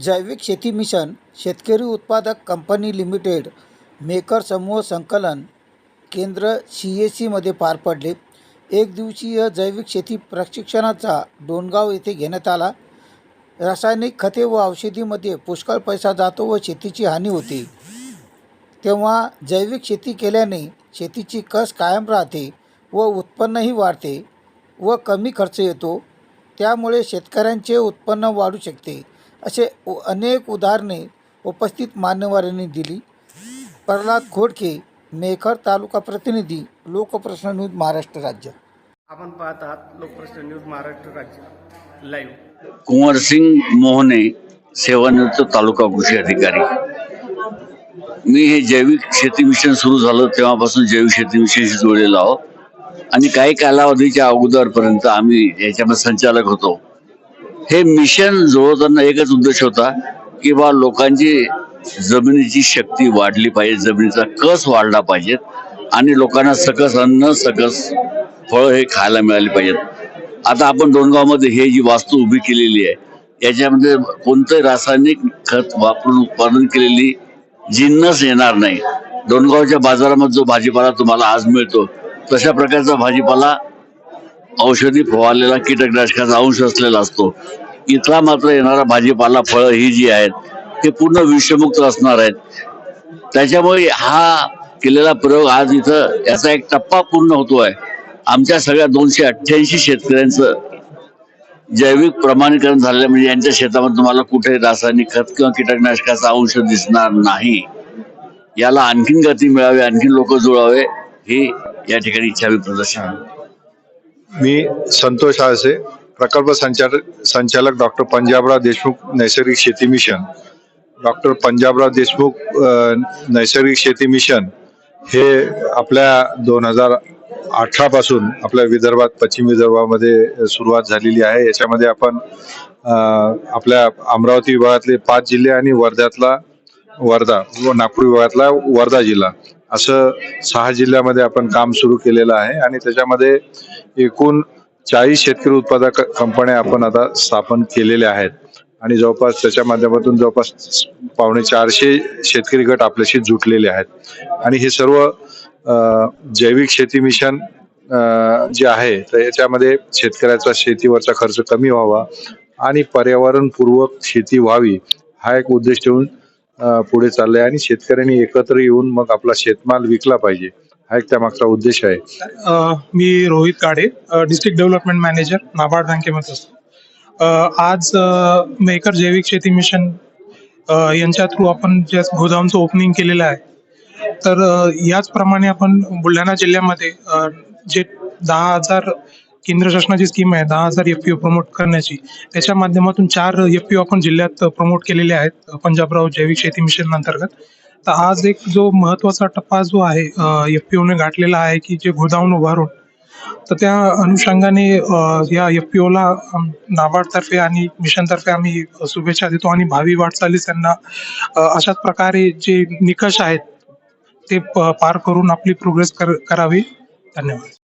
जैविक शेती मिशन शेतकरी उत्पादक कंपनी लिमिटेड मेकर समूह संकलन केंद्र सी ए सीमध्ये पार पडले. एक दिवसीय जैविक शेती प्रशिक्षणाचा डोणगाव येथे घेण्यात आला. रासायनिक खते व औषधीमध्ये पुष्कळ पैसा जातो व शेतीची हानी होते. तेव्हा जैविक शेती केल्याने शेतीची कस कायम राहते व उत्पन्नही वाढते व कमी खर्च येतो. त्यामुळे शेतकऱ्यांचे उत्पन्न वाढू शकते. असे उ- अनेक उदाहरणे उपस्थित मान्यवरांनी दिली. प्रल्हाद खोडके मेखर तालुका प्रतिनिधी लोकप्रश्न न्यूज महाराष्ट्र राज्य. आपण पाहत आहात लोकप्रश्न न्यूज महाराष्ट्र राज्य. लाईव्ह कुंवर सिंग मोहने सेवानिवृत्त तालुका कृषी अधिकारी. मी हे जैविक शेती मिशन सुरू झालं तेव्हापासून जैविक शेती मिशनशी जोडलेलो आहो आणि काही कालावधीच्या अगोदरपर्यंत आम्ही याच्यामध्ये संचालक होतो. हे मिशन जोडताना एकच उद्देश होता की बा लोकांची जमिनीची शक्ती वाढली पाहिजे जमिनीचा कस वाढला पाहिजे आणि लोकांना सकस अन्न सकस फळं हे खायला मिळाली पाहिजेत. आता आपण दोनगावमध्ये हे जी वास्तू उभी केलेली आहे याच्यामध्ये कोणतंही रासायनिक खत वापरून उत्पादन केलेली जिन्नस येणार नाही दोनगावच्या बाजारामध्ये जो भाजीपाला तुम्हाला आज मिळतो तशा प्रकारचा भाजीपाला औषधी फवारलेला कीटकनाशकाचा अंश असलेला असतो. इथला मात्र येणारा भाजीपाला फळं ही जी आहेत ते पूर्ण विषमुक्त असणार आहेत. त्याच्यामुळे हा केलेला प्रयोग आज इथं याचा एक टप्पा पूर्ण होतो आहे आमच्या सगळ्या दोनशे अठ्ठ्याऐंशी शेतकऱ्यांचं जैविक प्रमाणीकरण झालेलं म्हणजे यांच्या शेतामध्ये तुम्हाला कुठे रासायनिक खत किंवा कीटकनाशकाचा अंश दिसणार नाही. याला आणखीन गती मिळावी आणखीन लोक जुळावे ही या ठिकाणी इच्छा प्रदर्शन प्रदर्शन मी संतोष आळसे प्रकल्प संचालक संचालक डॉक्टर पंजाबराव देशमुख नैसर्गिक शेती मिशन. डॉक्टर पंजाबराव देशमुख नैसर्गिक शेती मिशन हे आपल्या दोन हजार अठरा पासून आपल्या विदर्भात पश्चिम विदर्भामध्ये सुरुवात झालेली आहे. याच्यामध्ये आपण आपल्या अमरावती विभागातले पाच जिल्हे आणि वर्ध्यातला वर्धा व नागपूर विभागातला वर्धा जिल्हा. असं सहा जिल्ह्यामध्ये आपण काम सुरू केलेलं आहे आणि त्याच्यामध्ये एकूण चाळीस शेतकरी उत्पादक कंपन्या आपण आता स्थापन केलेल्या आहेत. आणि जवळपास त्याच्या माध्यमातून जवळपास पावणे चारशे शेतकरी गट आपल्याशी जुटलेले आहेत. आणि हे सर्व जैविक शेती मिशन जे आहे तर याच्यामध्ये शेतकऱ्याचा शेतीवरचा खर्च कमी व्हावा आणि पर्यावरणपूर्वक शेती व्हावी हा एक उद्देश ठेवून पुढे चालले आणि शेतकऱ्यांनी एकत्र येऊन मग आपला शेतमाल विकला पाहिजे. हा एक त्यामागचा उद्देश आहे. मी रोहित काडे डिस्ट्रिक्ट डेव्हलपमेंट मॅनेजर नाबार्ड बँकेमध्ये असतो. आज मेकर जैविक शेती मिशन यांच्या थ्रू आपण ज्या गोदामचं ओपनिंग केलेलं आहे. तर याचप्रमाणे आपण बुलढाणा जिल्ह्यामध्ये जे दहा हजार केंद्र शासनाची स्कीम आहे दहा हजार एफ पी ओ प्रमोट करण्याची. त्याच्या माध्यमातून चार एफ पी ओ आपण जिल्ह्यात प्रमोट केलेले आहेत पंजाबराव जैविक शेती मिशन अंतर्गत. तर आज एक जो महत्त्वाचा टप्पा जो आहे एफ पी ओने गाठलेला आहे की जे गोदाम उभारून तर त्या अनुषंगाने या एफ पी ओला नाबार्डतर्फे आणि मिशनतर्फे आम्ही शुभेच्छा देतो आणि भावी वाटचालीस त्यांना अशाच प्रकारे जे निकष आहेत ते प- पार करून आपली प्रोग्रेस कर करावी. धन्यवाद.